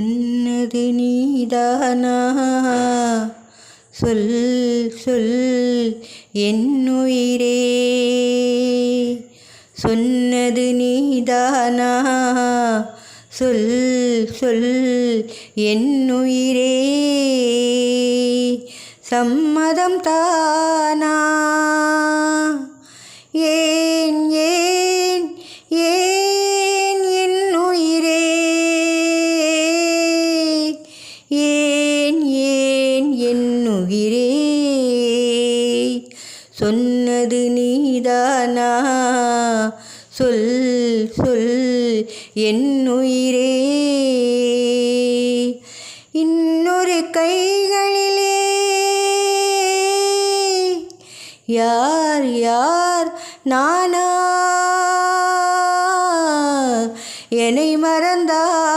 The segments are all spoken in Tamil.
சொன்னது நீதானா? சொல் சொல் என்னுயிரே சொன்னது நீதானா? சொல் சொல் என்னுயிரே சம்மதம் தானா? சொன்னது நீதானா? சொல் சொல் என் உயிரே. இன்னொரு கைகளிலே. யார் யார் நானா? என்னை மறந்தார்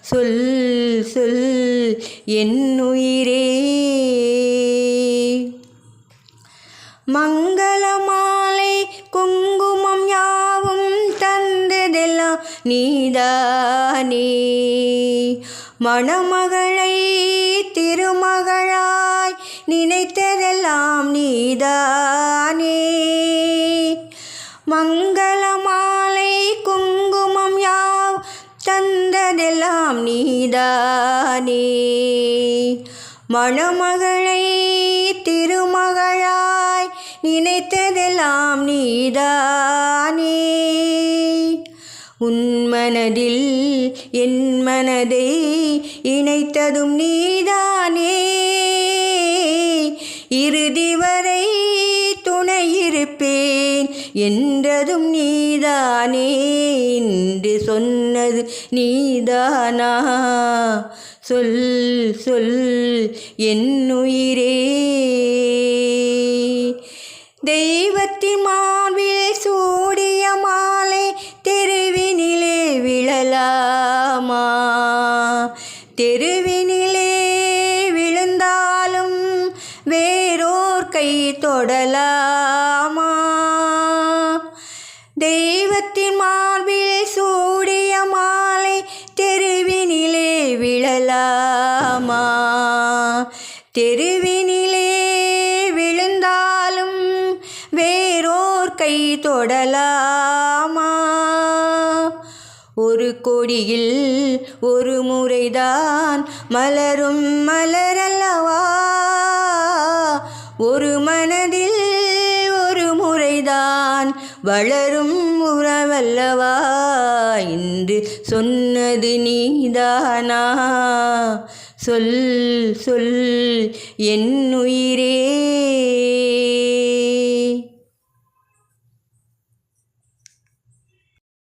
சொல் சொல் என் உயிரே. மங்கள மாலை குங்குமம் யாவும் தந்ததெல்லாம் நீதானே மணமகளை திருமகளாய் நினைத்ததெல்லாம் நீதா நீதானே. மணமகளை திருமகளாய் நினைத்ததெல்லாம் நீதானே. உன்மனதில் என் மனதை இணைத்ததும் நீதானே. இறுதி வரை துணையிருப்பே என்றதும் நீதானே என்று சொன்னது நீதானா? சொல் சொல் என்னுயிரே தெய்வத்தின் மார்பில் சூடிய மாலை தெருவினிலே விழலாமா? தெருவினிலே விழுந்தாலும் வேறோர் கை தொடலாமா? தெய்வத்தின் மார்பில் சூடிய மாலை தெருவினிலே விழலாமா? தெருவினிலே விழுந்தாலும் வேறோர் கை தொடலாமா? ஒரு கொடியில் ஒரு முறைதான் மலரும் மலரல்லவா? வளரும் உறவல்லவா? என்று சொன்னது நீதானா? சொல் சொல் என் உயிரே.